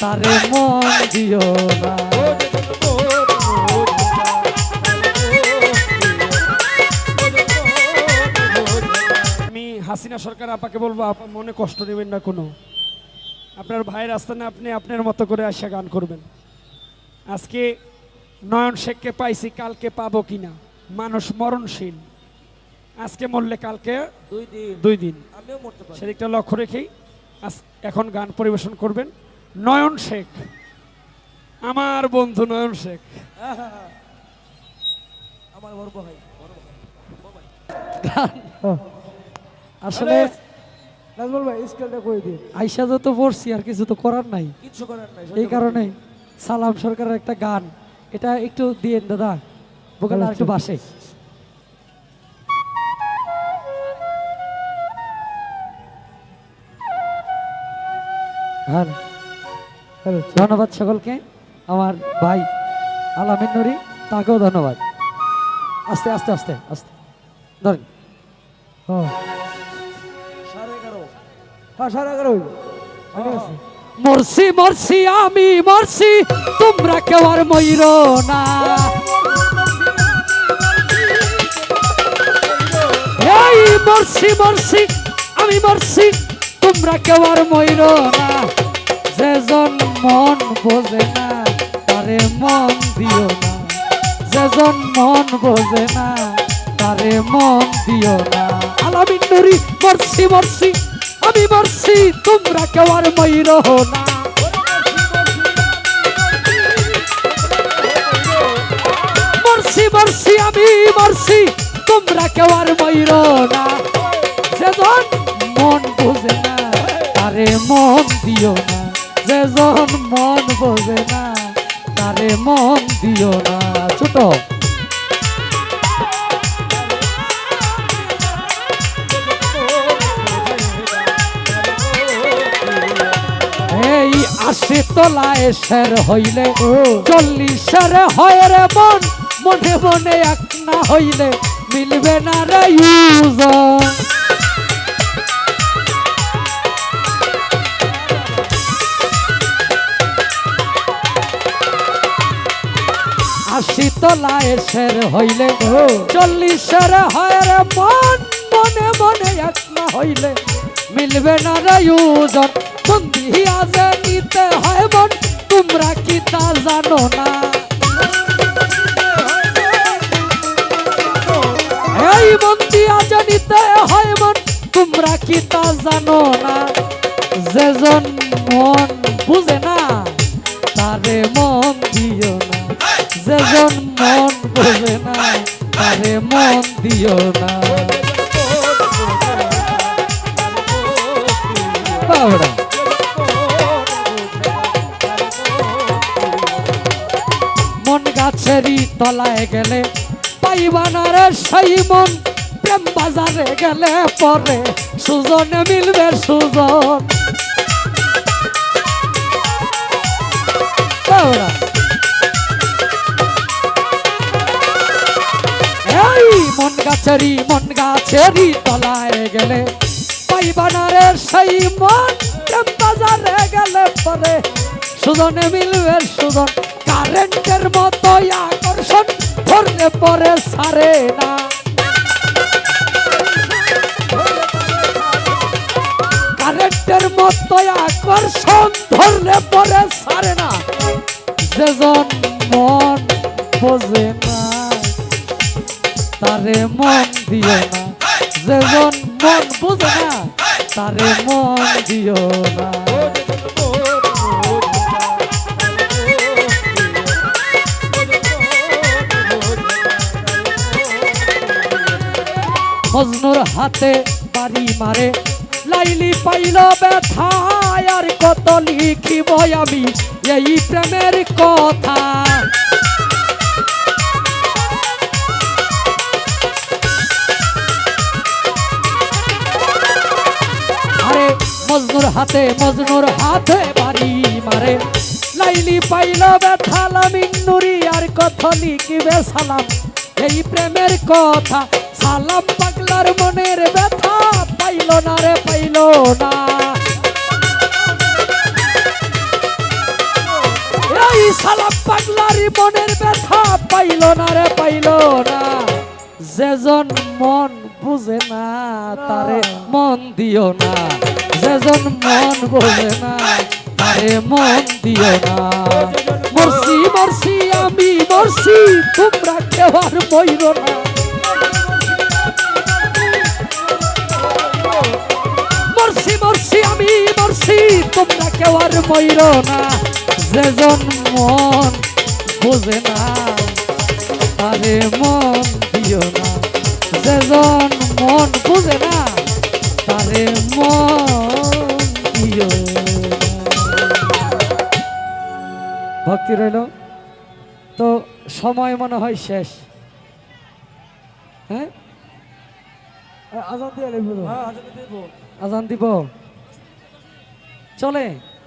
তারে মন দিও না। আমি হাসিনা সরকার আপাকে বলব আপা মনে কষ্ট নেবেন না কোনো। আপনার ভাইয়ের আস্থানে আপনি আপনার মতো করে আসা গান করবেন। আজকে নয়ন শেখকে পাইছি কালকে পাবো কিনা। মানুষ মরণশীল। আজকে মরলে কালকে দুই দিন। দুই দিন। আমিও মরতে পারি। সেদিকটা লক্ষ্য রেখেই আজ- এখন গান পরিবেশন করবেন। নয়ন শেখ। আমার বন্ধু নয়ন শেখ। আমার বড় ভাই আসলে নাজমুল ভাই স্কেলটা করে দিন? আইসা তো পড়ছি আর কিছু তো করার নাই। কিচ্ছু করার নাই এই কারণে সালাম সরকারের একটা গান। এটা একটু দিয়েন দাদা। বোকাল আর একটু বাসে। হ্যাঁ ধন্যবাদ সকলকে। আমার ভাই আলামিন নুরি তাকেও ধন্যবাদ। আস্তে আস্তে আস্তে আস্তে। ধরেন সাড়ে এগারো। হ্যাঁ সাড়ে এগারো হইল। ঠিক আছে। মরছি মরছি আমি মরছি তোমরা কেউ আর ময়ূর না। এই মরছি মরছি আমি মরছি তোমরা কেউ আর ময়ূর না। বোঝে না, তারে মন দিও না। যেজন মন বোঝে না, তারে মন দিও না। আলামিন নুরি, মরছি মরছি, আমি মরছি, তোমরা কেউ আর ময়ূর না। মরছি আমি মরছি, তোমরা কেউ আর ময়ূর না। যেজন মন বোঝে না, তারে মন দিও না। যেজন মন বোঝে না, তারে মন দিও না। ছোট। আশি তলায় শের হইলে চল্লিশের হয় রে মন, মনে মনে এক না হইলে মিলবে না রে ইউজন। তলায় শের হইলে চল্লিশের হয় মন, মনে মনে এক হইলে। মিলবে না রে ইউজন বন্দি নিতে হয় মন, তোমরা কি তা জানো না? এই বন্দি আজে নিতে হয় মন, তোমরা কি তা জানো না? যেজন মন বুঝে বাবরা মন গাছেরই তলায় গেলে পাইবানারে সেই মন। প্রেম বাজারে গেলে পরে সুজনে মিলবে সুজন। মন গাছেরই মন গাছেরই তলায় গেলে পাইবানারে সেই মন বাজারে গেলে পরে। সুদনে মিলবে সুদন কারেন্টের মতো আকর্ষণ ধরলে পরে সারে না। কারেন্টের মতো আকর্ষণ ধরলে পরে সারে না। যেজন মন বোঝে না, তারে মন দিও না। যেজন মন বুঝে না, তারে মন দিও না। মজনুর হাতে বাড়ি মারে, লাইলি পাইল ব্যথা, আর কত লিখিব আমি এই প্রেমের কথা। মজনুর হাতে মজনুর হাতে বাড়ি মারে। লাইলি পাইল ব্যথা, লামিন নুরি, আর কত লিখিবে সালাম। এই প্রেমের কথা, সালাম পাগলার মনের ব্যথা পাইল না রে, পাইল না। সালাম পাগলারি মনের ব্যথা পাইল না রে, পাইল না। যেজন মন বুঝে না, তারে মন দিও না। যেজন মন বোঝে না তারে মন দিও না। মরছি মরছি, আমি মরছি, তোমরা কেউ আর না। মরছি মরছি, আমি মরছি, তোমরা কেউ আর মইর না। যেজন মন বোঝে না তারে মন তো সময় মনে হয় শেষ। হ্যাঁ? আজান দিয়ে। হ্যাঁ আচ্ছা আজান দিব। চলে।